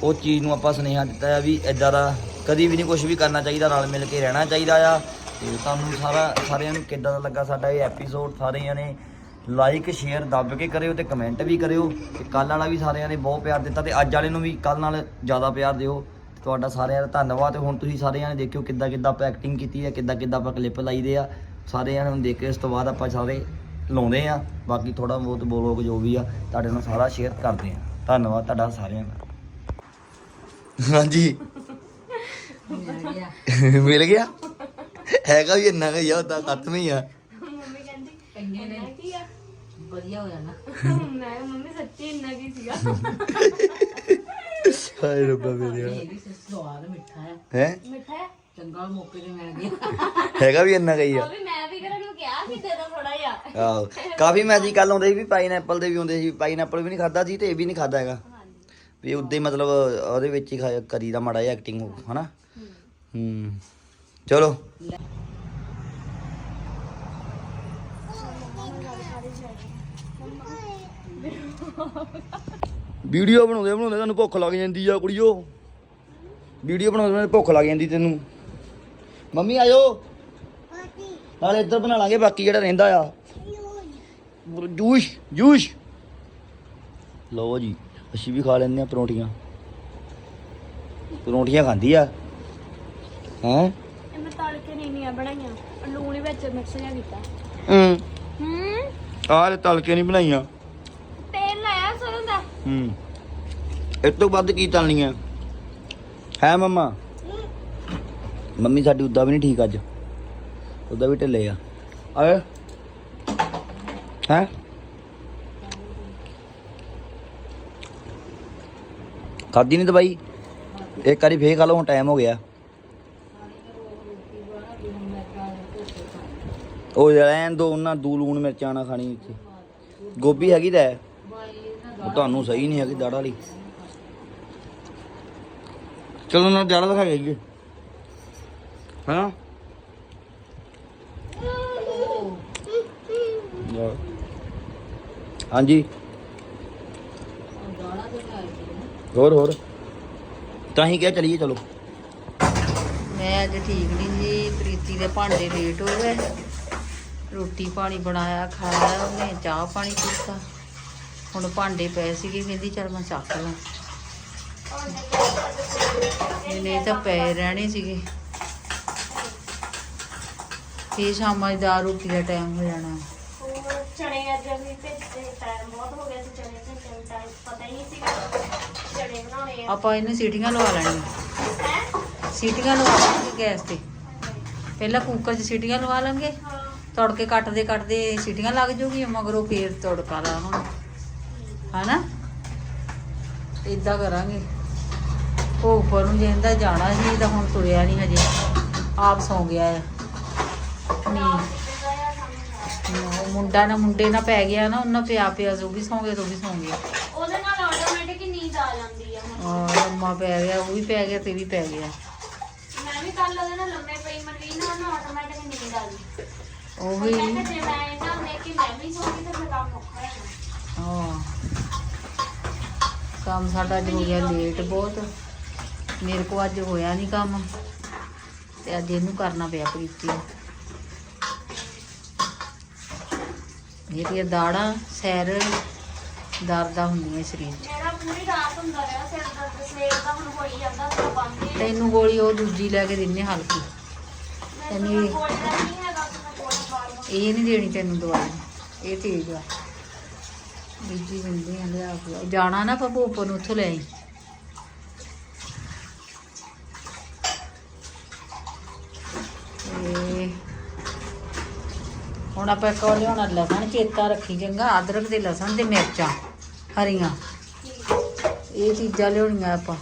ਉਹ ਚੀਜ਼ ਨੂੰ ਆਪਾਂ ਸੁਨੇਹਾ ਦਿੱਤਾ ਆ ਵੀ ਇਦਾਂ ਦਾ ਕਦੀ ਵੀ ਨਹੀਂ ਕੁਝ ਵੀ ਕਰਨਾ ਚਾਹੀਦਾ, ਰਲ ਮਿਲ ਕੇ ਰਹਿਣਾ ਚਾਹੀਦਾ ਆ। ਤੇ ਤੁਹਾਨੂੰ ਸਾਰਾ, ਸਾਰਿਆਂ ਨੂੰ ਕਿੱਦਾਂ ਦਾ ਲੱਗਾ ਸਾਡਾ ਇਹ ਐਪੀਸੋਡ ਸਾਰਿਆਂ ਨੇ ਲਾਈਕ ਸ਼ੇਅਰ ਦੱਬ ਕੇ ਕਰਿਓ ਤੇ ਕਮੈਂਟ ਵੀ ਕਰਿਓ। ਤੇ ਕੱਲ ਵਾਲਾ ਵੀ ਸਾਰਿਆਂ ਨੇ ਬਹੁਤ ਪਿਆਰ ਦਿੱਤਾ ਤੇ ਅੱਜ ਵਾਲੇ ਨੂੰ ਵੀ ਕੱਲ ਨਾਲ ਜ਼ਿਆਦਾ ਪਿਆਰ ਦਿਓ। ਤੁਹਾਡਾ ਸਾਰਿਆਂ ਦਾ ਧੰਨਵਾਦ। ਤੇ ਹੁਣ ਤੁਸੀਂ ਸਾਰਿਆਂ ਨੇ ਦੇਖਿਓ ਕਿੱਦਾਂ ਕਿੱਦਾਂ ਆਪਾਂ ਐਕਟਿੰਗ ਕੀਤੀ ਹੈ ਕਿੱਦਾਂ ਕਿੱਦਾਂ ਆਪਾਂ ਕਲਿੱਪ ਲਾਈਦੇ ਆ। ਸਾਰਿਆਂ ਨੂੰ ਦੇਖ ਕੇ ਇਸ ਤੋਂ ਬਾਅਦ ਆਪਾਂ ਸਾਰੇ ਲਾਉਂਦੇ ਆ। ਬਾਕੀ ਥੋੜਾ ਬਹੁਤ ਬੋਲੋਗ ਜੋ ਵੀ ਆ, ਤੁਹਾਡੇ ਨਾਲ ਸਾਰਾ ਸ਼ੇਅਰ ਕਰਦੇ ਆ। ਧੰਨਵਾਦ ਤੁਹਾਡਾ ਸਾਰਿਆਂ ਦਾ। ਹਾਂਜੀ। ਮਿਲ ਗਿਆ। ਮਿਲ ਗਿਆ? ਹੈਗਾ ਵੀ ਇੰਨਾ ਕੁ ਹੀ ਆ ਖਤਮ ਹੀ ਆ। ਮੰਮੀ ਕਹਿੰਦੀ ਕੰਨੇ ਨੇ। ਕੀ ਆ? ਵਧੀਆ ਹੋ ਜਾਣਾ ਮੈਂ ਮੰਮੀ ਸੱਚੀ ਇੰਨਾ ਕੀ ਸੀਗਾ? ਹਾਏ ਰੱਬਾ ਮੇਰੇ ਇਹ ਵੀ ਸਵਾਦ ਮਿੱਠਾ ਹੈ ਹੈ? ਮਿੱਠਾ ਹੈ ਚੰਗਾ ਮੌਕੇ ਤੇ ਮਿਲ ਗਿਆ। ਹੈਗਾ ਵੀ ਇੰਨਾ ਕੁ ਹੀ ਆ। ਉਹ ਵੀ ਮੈਂ ਵੀ ਕਰਨ ਨੂੰ ਕਿਹਾ ਸੀ ਦੇ ਦੋ ਥੋੜਾ ਜਿਹਾ। ਆਹੋ। ਕਾਫੀ ਮੈਜਿਕ ਕੱਲ ਆਉਂਦੇ ਸੀ ਵੀ ਪਾਈਨਐਪਲ ਦੇ ਵੀ ਆਉਂਦੇ ਸੀ ਪਾਈਨਐਪਲ ਵੀ ਨਹੀਂ ਖਾਦਾ ਸੀ ਤੇ ਇਹ ਵੀ ਨਹੀਂ ਖਾਦਾ ਹੈਗਾ। ਵੀ ਉਦੋਂ ਹੀ ਮਤਲਬ ਉਹਦੇ ਵਿੱਚ ਹੀ ਖਾ- ਕਰੀਦਾ ਮਾੜਾ ਜਿਹਾ ਐਕਟਿੰਗ ਹਨਾ? ਹੂੰ। ਚਲੋ। ਵੀਡੀਓ ਬਣਾਉਂਦੇ ਬਣਾਉਂਦੇ ਤੈਨੂੰ ਭੁੱਖ ਲੱਗ ਜਾਂਦੀ ਆ ਕੁੜੀਓ। ਵੀਡੀਓ ਬਣਾਉਂਦੇ ਬਣਾਉਂਦੇ ਭੁੱਖ ਲੱਗ ਜਾਂਦੀ ਤੈਨੂੰ। ਮੰਮੀ ਆਇਓ ਨਾਲੇ ਇੱਧਰ ਬਣਾ ਲਾਂਗੇ, ਬਾਕੀ ਜਿਹੜਾ ਰਹਿੰਦਾ ਆ। ਜੂਸ਼ ਜੂਸ਼। ਲਓ ਜੀ। ਅਸੀਂ ਵੀ ਖਾ ਲੈਂਦੇ ਆ ਪਰੌਂਠੀਆਂ। ਪਰੌਂਠੀਆਂ ਖਾਂਦੀ ਆ। ਹੈ? ਇਹ ਮੈਂ ਤਲ ਕੇ ਨਹੀਂ ਨੀਆਂ ਬਣਾਈਆਂ। ਲੂਣ ਹੀ ਵਿੱਚ ਮਿਕਸ ਜਿਹਾ ਕੀਤਾ। ਹੂੰ। ਹੂੰ? ਆਹ ਤੇ ਤਲ ਕੇ ਨਹੀਂ ਬਣਾਈਆਂ। ਤੇਲ ਲਾਇਆ ਸਰੋਂ ਦਾ? ਹੂੰ। ਇਸ ਤੋਂ ਵੱਧ ਕੀ ਤਲਣੀਆਂ? ਹੈ ਮੰਮਾ? ਮੰਮੀ ਸਾਡੀ ਉਦਾਂ ਵੀ ਨਹੀਂ ਠੀਕ ਅੱਜ। ਉਦਾਂ ਵੀ ਢਿੱਲੇ ਆ। ਆਏ। ਹੈ? ਖਾਦੀ ਨਹੀਂ ਦਵਾਈ? ਇੱਕ ਵਾਰੀ ਫੇਰ ਖਾ ਲਓ ਹੁਣ ਟਾਈਮ ਹੋ ਗਿਆ। ਉਹ ਰਹਿਣ ਦੋ ਉਹਨਾਂ ਦੂ ਲੂਣ ਮਿਰਚਾਂ ਨਾ ਖਾਣੀ ਇੱਥੇ। ਗੋਭੀ ਹੈਗੀ ਤਾਂ ਤੁਹਾਨੂੰ ਸਹੀ ਨਹੀਂ ਹੈਗੀ ਦਾੜਾ ਵਾਲੀ। ਚਲੋ ਨਾਲ ਦਾੜਾ ਦਿਖਾ ਕੇ ਆਈਏ। ਹਾਂ। ਹਾਂਜੀ। ਹੋਰ ਹੋਰ। ਤਾਂ ਹੀ ਕਿਹਾ ਚਲੀਏ ਚਲੋ। ਮੈਂ ਅੱਜ ਠੀਕ ਨਹੀਂ ਜੀ ਪ੍ਰੀਤੀ ਦੇ ਭਾਂਡੇ ਲੇਟ ਹੋ ਗਏ। ਰੋਟੀ ਪਾਣੀ ਬਣਾਇਆ ਖਾਇਆ ਉਹਨੇ ਚਾਹ ਪਾਣੀ ਪੀਤਾ। ਹੁਣ ਭਾਂਡੇ ਪਏ ਸੀਗੇ ਕਹਿੰਦੀ ਚਲ ਮੈਂ ਚੱਕ ਲਾਂ। ਇਹ ਨਹੀਂ ਤਾਂ ਪਏ ਰਹਿਣੇ ਸੀਗੇ। ਫੇਰ ਸ਼ਾਮਾਂ ਦੀ ਦਾਲ ਰੋਟੀ ਦਾ ਟਾਈਮ ਹੋ ਜਾਣਾ। ਹੋਰ ਚਣੇ ਅੱਜ ਅਸੀਂ ਭੇਜੇ ਟਾਈਮ ਬਹੁਤ ਹੋ ਗਿਆ ਸੀ ਚਣੇ ਦਾ ਟਾਈਮ ਪਤਾ ਹੀ ਨਹੀਂ ਸੀਗਾ। ਚਣੇ ਬਣਾਉਣੇ ਆ। ਆਪਾਂ ਇਹਨੂੰ ਸੀਟੀਆਂ ਲਵਾ ਲੈਣੀਆਂ। ਹੈ? ਸੀਟੀਆਂ ਲਵਾ ਲਾਂਗੇ ਗੈਸ ਤੇ। ਪਹਿਲਾਂ ਕੁੱਕਰ 'ਚ ਸੀਟੀਆਂ ਲਵਾ ਲਾਂਗੇ। ਹਾਂ। ਤੜਕੇ ਕੱਟਦੇ ਕੱਟਦੇ ਸੀਟੀਆਂ ਲੱਗ ਜੂਗੀ ਮਗਰੋਂ ਫੇਰ ਤੜਕਾ ਲਾ ਹੁਣ। ਹਨਾ? ਇਦਾਂ ਕਰਾਂਗੇ। ਉਹ ਉੱਪਰ ਨੂੰ ਜਾਂਦਾ ਜਾਣਾ ਸੀ ਤਾਂ ਹੁਣ ਤੁਰਿਆ ਨਹੀਂ ਹਜੇ। ਆਪ ਸੌ ਗਿਆ ਆ। ਨਹੀਂ ਉਹ ਮੁੰਡਾ ਨਾ ਮੁੰਡੇ ਨਾਲ ਪੈ ਗਿਆ ਨਾ ਉਹਨਾਂ ਪਿਆ ਪਿਆ ਜੋ ਵੀ ਸੌਂ ਗਿਆ ਤੋ ਵੀ ਸੌਂ ਗਿਆ। ਆ ਜਾਂਦੀ ਲੰਮਾ ਪੈ ਗਿਆ ਉਹ ਵੀ ਪੈ ਗਿਆ ਤੇ ਵੀ ਪੈ ਗਿਆ। ਮੈਂ ਵੀ ਕੱਲ ਉਹਦੇ ਨਾਲ ਲੰਮੇ ਪਈ ਮਨਵੀਰ ਨਾਲ ਉਹਨੂੰ ਆਟੋਮੈਟਿਕ ਨੀਂਦ ਆ ਗਈ। ਉਹ ਵੀ ਕਹਿੰਦਾ ਜੇ ਮੈਂ ਇਹਨਾਂ ਨੂੰ ਦੇਖ ਕੇ ਮੈਂ ਵੀ ਸੌਂ ਗਈ ਤਾਂ ਫਿਰ ਕੰਮ ਔਖਾ ਹੈ ਹਾਂ। ਕੰਮ ਸਾਡਾ ਅੱਜ ਹੋ ਗਿਆ ਲੇਟ ਬਹੁਤ। ਮੇਰੇ ਕੋ ਅੱਜ ਹੋਇਆ ਨਹੀਂ ਕੰਮ ਤੇ ਅੱਜ ਇਹਨੂੰ ਕਰਨਾ ਪਿਆ ਪ੍ਰੀਤੀ ਨੂੰ। ਇਹਦੀਆਂ ਦਾੜਾਂ ਸੈਰ ਦਰਦਾਂ ਹੁੰਦੀਆਂ ਸਰੀਰ 'ਚ। ਮੇਰਾ ਪੂਰੀ ਰਾਤ ਹੁੰਦਾ ਰਿਹਾ ਸਿਰ ਦਰਦ ਸਵੇਰ ਦਾ ਹੁਣ ਹੋਈ ਜਾਂਦਾ ਤਾਂ ਬੰਦ ਹੀ ਤੈਨੂੰ ਗੋਲੀ ਉਹ ਦੂਜੀ ਲੈ ਕੇ ਦਿੰਨੇ ਹਲਕੀ। ਤੈਨੂੰ ਇਹ- ਕੋਲ ਨਹੀਂ ਹੈਗਾ ਕਿ ਮੈਂ ਕੋਲ ਬਾਰ ਇਹ ਨਹੀਂ ਦੇਣੀ ਤੈਨੂੰ ਦਵਾਈ ਇਹ ਤੇਜ਼ ਆ। ਬੀਜੀ ਦਿੰਦੇ ਆ ਲਿਆ ਕੇ। ਜਾਣਾ ਨਾ ਪਪੂ ਉੱਪਰ ਨੂੰ ਉੱਥੋਂ ਲੈ ਆਈ। ਹੁਣ ਆਪਾਂ ਇੱਕ ਵਾਰ ਲਿਆਉਣਾ, ਲਸਣ, ਚੇਤਾ ਰੱਖੀ ਚੰਗਾ, ਅਦਰਕ ਤੇ ਲਸਣ ਤੇ ਮਿਰਚਾਂ, ਹਰੀਆਂ। ਇਹ ਚੀਜ਼ਾਂ ਲਿਆਉਣੀਆਂ ਆਪਾਂ।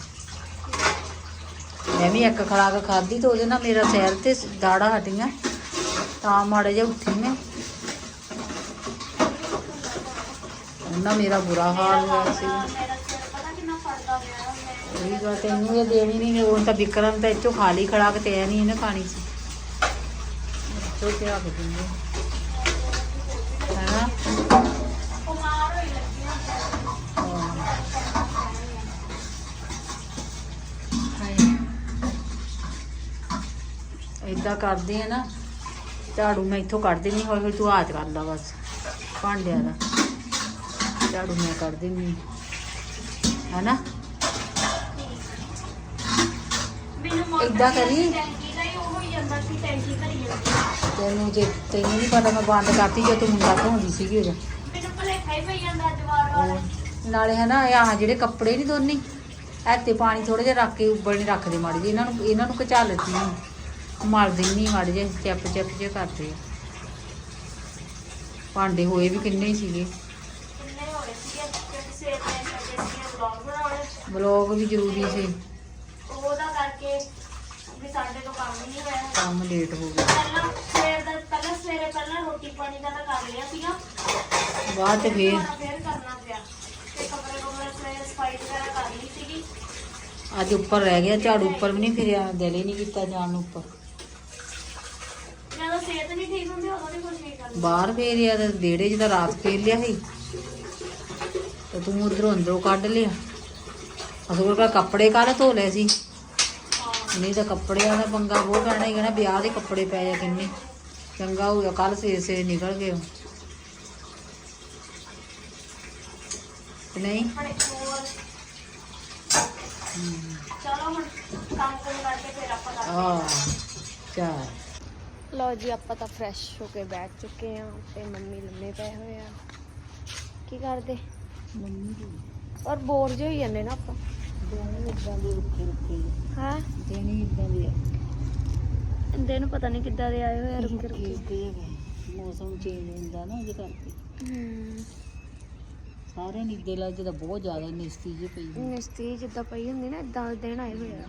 ਮੈਂ ਵੀ ਇੱਕ ਖਰਾਕ ਖਾਧੀ ਤੇ ਉਹਦੇ ਨਾਲ ਮੇਰਾ ਸਿਰ ਤੇ ਦਾੜਾ ਹਟੀਆਂ, ਤਾਂ ਮਾੜੇ ਜਿਹਾ ਉੱਠੀ ਮੈਂ। ਉਹਨਾਂ ਮੇਰਾ ਬੁਰਾ ਹਾਲ ਹੋਇਆ ਸੀ। ਮੇਰਾ ਉਹੀ ਗੱਲ ਤੈਨੂੰ ਇਹ ਦੇਣੀ ਨਹੀਂ, ਉਹ ਤਾਂ ਵਿਕਰਮ ਤਾਂ ਇੱਥੋਂ ਖਾ ਲਈ, ਖੜਾ ਕੇ ਤੇ ਨਹੀਂ ਇਹਨੇ ਖਾਣੀ ਸੀ। ਇੱਥੋਂ ਤੇ ਆ ਕੇ ਦਿੰਦੇ। ਇਦਾਂ ਕਰਦੇ ਆ ਨਾ ਝਾੜੂ ਮੈਂ ਇੱਥੋਂ ਕੱਢ ਦੇਣੀ ਹੌਲੀ ਹੌਲੀ ਤੂੰ ਹਾਥ ਕਰ ਲਾ ਬਸ ਭਾਂਡਿਆਂ ਦਾ। ਝਾੜੂ ਮੈਂ ਕੱਢ ਦੇਣੀ ਹੈਨਾ? ਏਦਾਂ ਕਰੀ। ਤੈਨੂੰ ਜੇ ਤੈਨੂੰ ਨਹੀਂ ਪਤਾ ਮੈਂ ਬੰਦ ਕਰਤੀ ਜੇ ਤੂੰ ਮੁੰਡਾ ਧੋਂਦੀ ਸੀਗੀ ਉਹਦਾ ਮੈਨੂੰ ਭਲੇਖਾ ਹੀ ਪਈ ਜਾਂਦਾ ਅੱਜ ਵਾਰ ਵਾਰ ਉਹ ਨਾਲੇ ਹਨਾ ਇਹ ਆਹ ਜਿਹੜੇ ਕੱਪੜੇ ਨਹੀਂ ਧੋਨੀ ਐਤੇ ਪਾਣੀ ਥੋੜੇ ਜਿਹਾ ਰੱਖ ਕੇ ਉੱਬਲ ਨਹੀਂ ਰੱਖਦੇ ਮਾੜੇ ਜਿਹੇ ਇਹਨਾਂ ਨੂੰ ਇਹਨਾਂ ਨੂੰ ਕਚਾਲਤੀ ਮਲ ਦਿੰਨੀ ਮਾੜੇ ਜਿਹੇ ਚੱਪ ਚੱਪ ਜੇ ਕਰਦੇ ਆ ਭਾਂਡੇ ਹੋਏ ਵੀ ਕਿੰਨੇ ਹੀ ਸੀਗੇ। ਬਲੌਗ ਵੀ ਜ਼ਰੂਰੀ ਸੀ। ਉਹਦਾ ਕਰਕੇ ਵੀ ਸਾਡੇ ਤੋਂ ਕੰਮ ਹੀ ਨਹੀਂ ਹੋਇਆ। ਕੰਮ ਲੇਟ ਹੋ ਗਿਆ। ਪਹਿਲਾਂ ਸਵੇਰ ਦਾ ਪਹਿਲਾਂ ਸਵੇਰੇ ਪਹਿਲਾਂ ਰੋਟੀ ਪਾਣੀ ਦਾ ਤਾਂ ਕਰ ਲਿਆ ਸੀਗਾ। ਬਾਅਦ ਤੇ ਫੇਰ ਫੇਰ? ਕਰਨਾ ਪਿਆ। ਤੇ ਕਮਰੇ ਕਮਰੇ ਸਵੇਰੇ ਸਫ਼ਾਈ ਵਗੈਰਾ ਕਰ ਲਈ ਸੀਗੀ। ਅੱਜ ਉੱਪਰ ਰਹਿ ਗਿਆ ਝਾੜੂ ਉੱਪਰ ਵੀ ਨਹੀਂ ਫਿਰਿਆ ਦਿਲ ਹੀ ਨਹੀਂ ਕੀਤਾ ਜਾਣ ਨੂੰ ਉੱਪਰ। ਸਿਹਤ ਨਹੀਂ ਠੀਕ ਹੁੰਦੀ ਉਦੋਂ ਨਹੀਂ ਕੁਝ ਨਹੀਂ ਕਰਨਾ ਬਾਹਰ ਫੇਰਿਆ ਤੇ ਵਿਹੜੇ 'ਚ ਤਾਂ ਰਾਤ ਫੇਰ ਲਿਆ ਸੀ ਤੇ ਤੂੰ ਉਧਰੋਂ ਅੰਦਰੋਂ ਕੱਢ ਲਿਆ। ਅਸਲ ਵਿੱਚ ਕੱਪੜੇ ਕੱਲ ਧੋ ਲਏ ਸੀ? ਨਹੀਂ ਤਾਂ ਕੱਪੜਿਆਂ ਦਾ ਪੰਗਾ ਬਹੁਤ ਪੈਣਾ ਹੀ ਕਹਿਣਾ ਵਿਆਹ ਦੇ ਕੱਪੜੇ ਪਏ ਆ ਕਿੰਨੇ। ਚੰਗਾ ਹੋ ਗਿਆ ਕੱਲ ਸੇ ਸੇ ਨਿਕਲ ਗਏ ਨਹੀਂ? ਚਲੋ ਹੁਣ ਕੰਮ ਕਰਕੇ ਫਿਰ ਆਪਾਂ ਕਰਦੇ ਹਾਂ। ਲਓ ਜੀ ਆਪਾਂ ਤਾਂ ਫਰੈਸ਼ ਹੋ ਕੇ ਬੈਠ ਚੁੱਕੇ ਆ ਤੇ ਮੰਮੀ ਲੰਮੇ ਪਏ ਹੋਏ ਆ। ਕੀ ਕਰਦੇ? ਮੰਮੀ ਦੀ ਔਰ ਬੋਰ ਜਿਹੇ ਹੋਈ ਜਾਂਦੇ ਨਾ ਆਪਾਂ। ਦੇਣੀ ਇਦਾਂ ਦੀ ਰੁੱਖੀ ਰੁੱਖੀ ਹਾਂ। ਦੇਣੀ ਇਦਾਂ ਦੀ ਆ। ਦਿਨ ਪਤਾ ਨਹੀਂ ਕਿੱਦਾਂ ਦੇ ਆਏ ਹੋਏ ਆ ਰੁਕੇ ਰੁੱਖੀ ਰੁਕੇ ਰੁੱਖੀ ਮੌਸਮ ਚੇਂਜ ਹੁੰਦਾ ਨਾ ਉਹਦੇ ਕਰਕੇ। ਹੂੰ। ਸਾਰੇ ਨਿੱਦੇ ਤਾਂ ਬਹੁਤ ਜ਼ਿਆਦਾ ਨਿਸਤੀ ਜੀ ਪਈ। ਨਿਸਤੀ ਜਿੱਦਾਂ ਪਈ ਹੁੰਦੀ ਨਾ ਇਦਾਂ ਦਿਨ ਆਏ ਹੋਏ ਆ।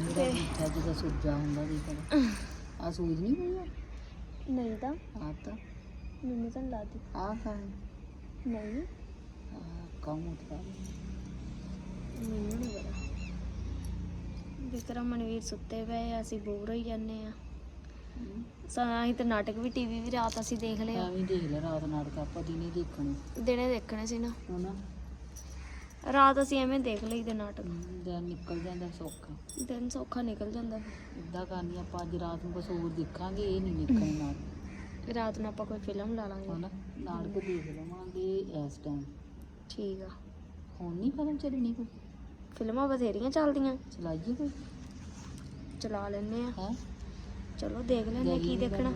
ਮੇਰਾ ਮਿੱਠਾ ਜਿਹਦਾ ਸੁੱਜਾ ਹੁੰਦਾ ਦੀ ਪਰ ਆ ਸੂਜ ਨਹੀਂ ਪਈ ਆ? ਨਹੀਂ ਤਾਂ। ਆ ਤਾਂ। ਮੈਨੂੰ ਤਾਂ ਨੀ ਲੱਗਦੀ। ਆ ਖਾਣੀ ਨਹੀਂ। ਆ ਕੰਮ ਉਤਰਾ ਮੈਨੂੰ ਨਹੀਂ ਪਤਾ। ਵਿਕਰਮ ਮਨਵੀਰ ਸੁੱਤੇ ਪਏ ਆ, ਅਸੀਂ ਬੋਰ ਹੋਈ ਜਾਂਦੇ ਆ। ਸਾ ਤੇ ਨਾਟਕ ਵੀ ਟੀਵੀ ਵੀ ਰਾਤ ਅਸੀਂ ਦੇਖ ਲਿਆ। ਐਵੇਂ ਦੇਖ ਲੈ ਰਾਤ ਨਾਟਕ ਆਪਾਂ ਦਿਨੇ ਦੇਖਣੇ। ਦਿਨੇ ਦੇਖਣੇ ਸੀ ਨਾ। ਹਨਾ। ਰਾਤ ਅਸੀਂ ਐਵੇਂ ਦੇਖ ਲਈਦੇ ਨਾਟਕ। ਦਿਨ ਨਿਕਲ ਜਾਂਦਾ ਸੌਖਾ। ਦਿਨ ਸੌਖਾ ਨਿਕਲ ਜਾਂਦਾ ਇਦਾਂ ਕਰਨੀ ਆਪਾਂ ਅੱਜ ਰਾਤ ਨੂੰ ਕੁਛ ਹੋਰ ਦੇਖਾਂਗੇ ਇਹ ਨਹੀਂ ਨਿਕਲਣੇ ਰਾਤ ਨੂੰ ਆਪਾਂ ਕੋਈ ਫਿਲਮ ਲਾ ਲਾਂਗੇ। ਹਨਾ? ਨਾਟਕ ਦੇਖ ਲਵਾਂਗੇ ਇਸ ਟਾਈਮ ਠੀਕ ਆ। ਹੁਣ ਨਹੀਂ ਫਿਲਮ ਚੱਲਣੀ ਕੋਈ? ਫਿਲਮਾਂ ਬਥੇਰੀਆਂ ਚੱਲਦੀਆਂ। ਚਲਾਈਏ ਕੋਈ? ਚਲਾ ਲੈਨੇ ਆ। ਹੈ? ਚਲੋ ਦੇਖ ਲੈਨੇ ਆ ਕੀ ਦੇਖਣਾ।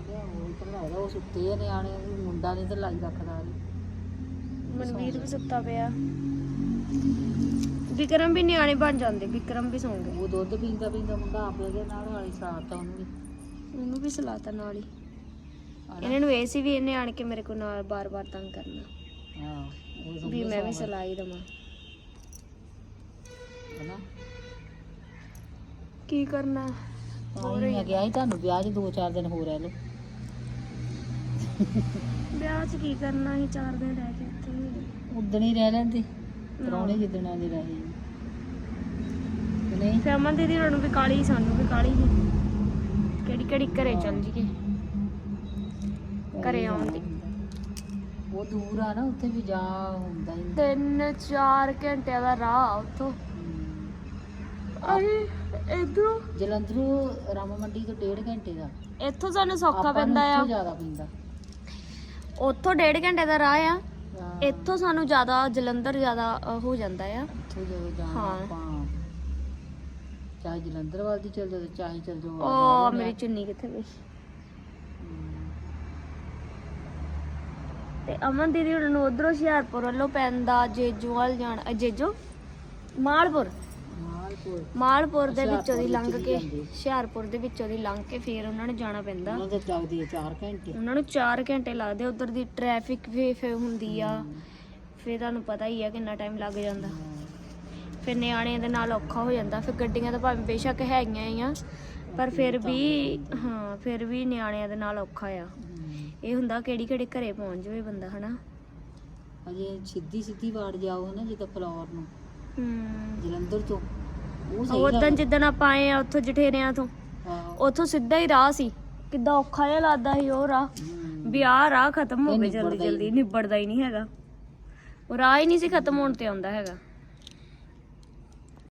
ਉਹ ਸੁੱਤੇ ਆ ਨਿਆਣੇ ਮੁੰਡਾ ਨਹੀਂ ਤੇ ਲਾਈ ਰੱਖਦਾ ਜੀ ਮਨਵੀਰ ਵੀ ਸੁੱਤਾ ਪਿਆ। ਵਿਕਰਮ ਵੀ ਨਿਆਣੇ ਬਣ ਜਾਂਦੇ ਵਿਕਰਮ ਵੀ ਸੌਂ ਗਏ। ਉਹ ਦੁੱਧ ਪੀਂਦਾ ਪੀਂਦਾ ਮੁੰਡਾ ਆਪੇ ਦੇ ਨਾਲ ਵਾਲੀ ਸਾਥ ਉਹਨੂੰ ਵੀ। ਉਹਨੂੰ ਵੀ ਸਲਾਤਾ ਨਾਲ ਹੀ। ਹਨਾ? ਇਹਨਾਂ ਨੂੰ ਇਹ ਸੀ ਵੀ ਇਹਨੇ ਆਣ ਕੇ ਮੇਰੇ ਕੋਲ ਨਾਲ ਬਾਰ-ਬਾਰ ਤੰਗ ਕਰਨਾ। ਹਾਂ ਉਹ ਵੀ ਮੈਂ ਵੀ ਸਲਾਈ ਦਵਾਂ। ਕੀ ਕਰਨਾ? ਤਾਂ ਹੀ ਮੈਂ ਗਿਆ ਸੀ ਤੁਹਾਨੂੰ ਵਿਆਹ 'ਚ ਦੋ ਚਾਰ ਦਿਨ ਹੋ ਰਹਿ ਲੋ ਵਿਆਹ 'ਚ ਕੀ ਕਰਨਾ ਸੀ? ਚਾਰ ਦਿਨ ਰਹਿ ਕੇ। ਉਦਣ ਹੀ ਰਹਿ ਲੈਂਦੇ। ਪ੍ਰਾਹੁਣੇ ਜਿੱਦਣਾ ਦੇ ਰਹੇ ਨਹੀਂ? ਫਿਰ ਅਮਨ ਦੀਦੀ ਉਹਨਾਂ ਨੂੰ ਵੀ ਕਾਲੀ ਸਾਨੂੰ ਵੀ ਕਾਲੀ ਸੀ। ਕਿਹੜੀ ਕਿਹੜੀ ਘਰੇ ਚੱਲ ਜੀਏ। ਘਰੇ ਆਉਣ ਦੀ। ਉਹ ਦੂਰ ਆ ਨਾ ਉੱਥੇ ਵੀ ਜਾ ਹੁੰਦਾ ਹੀ ਨਹੀਂ। ਤਿੰਨ ਚਾਰ ਘੰਟਿਆਂ ਦਾ ਰਾਹ ਉੱਥੋਂ। ਹਮ। ਅਸੀਂ ਇਧਰੋਂ। ਜਲੰਧਰੋਂ ਰਾਮਾ ਮੰਡੀ ਤੋਂ ਡੇਢ ਘੰਟੇ ਦਾ। ਇੱਥੋਂ ਸਾਨੂੰ ਸੌਖਾ ਆਪਾਂ ਨੂੰ ਪੈਂਦਾ ਆ। ਜ਼ਿਆਦਾ ਪੈਂਦਾ। ਉੱਥੋਂ ਡੇਢ ਘੰਟੇ ਦਾ ਰਾਹ ਆ। ਇੱਥੋਂ ਸਾਨੂੰ ਜ਼ਿਆਦਾ ਜਲੰਧਰ ਜ਼ਿਆਦਾ ਹੋ ਜਾਂਦਾ ਆ। ਇੱਥੋਂ ਜਦੋਂ ਜਾਣਾ ਹਾਂ। ਆਪਾਂ ਚਾਹੇ ਜਲੰਧਰ ਵੱਲ ਦੀ ਚੱਲ ਜਾਓ ਤੇ ਚਾਹੇ ਚੱਲ ਜਾਓ ਉਹ ਮੇਰੀ। ਚੁੰਨੀ ਕਿੱਥੇ ਗਈ ਤੇ ਅਮਨ ਦੀਦੀ ਉਹਨਾਂ ਨੂੰ ਉਧਰੋਂ ਹੁਸ਼ਿਆਰਪੁਰ ਵੱਲੋਂ ਪੈਂਦਾ ਜੇਜੂ ਵੱਲ ਜਾਣ ਅ, ਜੇਜੂ? ਮਾਲਪੁਰ। ਮਾਲਪੁਰ ਦੇ ਵਿੱਚੋਂ ਦੀ ਲੰਘ ਕੇ। ਹੁਸ਼ਿਆਰਪੁਰ ਦੇ ਵਿੱਚੋਂ ਦੀ ਲੰਘ ਕੇ ਫਿਰ ਉਹਨਾਂ ਨੂੰ ਜਾਣਾ ਪੈਂਦਾ। ਉਹਨਾਂ ਦੇ ਲੱਗਦੇ 4 ਘੰਟੇ। ਉਹਨਾਂ ਨੂੰ 4 ਘੰਟੇ ਲੱਗਦੇ ਉਧਰ ਦੀ ਟ੍ਰੈਫਿਕ ਵੀ ਫਿਰ ਹੁੰਦੀ ਆ। ਫਿਰ ਤੁਹਾਨੂੰ ਪਤਾ ਹੀ ਆ ਕਿੰਨਾ ਟਾਈਮ ਲੱਗ ਜਾਂਦਾ। ਫਿਰ ਨਿਆਣਿਆਂ ਦੇ ਨਾਲ ਔਖਾ ਹੋ ਜਾਂਦਾ। ਫਿਰ ਗੱਡੀਆਂ ਤਾਂ ਭਾਵੇਂ ਬੇਸ਼ੱਕ ਹੈਗੀਆਂ ਆ ਪਰ ਫਿਰ ਵੀ ਹਾਂ ਫਿਰ ਵੀ ਨਿਆਣਿਆਂ ਦੇ ਨਾਲ ਔਖਾ ਆ। ਇਹ ਹੁੰਦਾ ਕਿਹੜੀ ਕਿਹੜੇ ਘਰੇ ਪਹੁੰਚ ਜਾਵੇ ਬੰਦਾ ਹਨਾ? ਅਜੇ ਸਿੱਧੀ ਸਿੱਧੀ ਵਾੜ ਜਾਓ ਨਾ ਜਿੱਦਾਂ ਫਲੋਰ ਨੂੰ। ਹੂੰ। ਜਲੰਧਰ ਤੋਂ ਉਹ ਸਹੀ ਉਦੋਂ। ਜਿੱਦਣ ਆਪਾਂ ਆਏ ਆ ਉੱਥੋਂ ਜਠੇਰਿਆਂ ਤੋਂ ਆਹੋ। ਉੱਥੋਂ ਸਿੱਧਾ ਹੀ ਰਾਹ ਸੀ ਕਿੱਦਾਂ ਔਖਾ ਜਿਹਾ ਲੱਗਦਾ ਸੀ ਉਹ ਰਾਹ ਹੂੰ। ਵੀ ਆਹ ਰਾਹ ਖਤਮ ਹੋ ਇਹ ਗਿਆ ਜਲਦੀ ਨਿਬੜਦਾ ਹੀ ਜਲਦੀ ਨਿਬੜਦਾ ਹੀ ਨਹੀਂ ਹੈਗਾ ਉਹ ਰਾਹ ਹੀ ਨਹੀਂ ਸੀ ਖਤਮ ਹੋਣ ਤੇ ਆਉਂਦਾ ਹੈਗਾ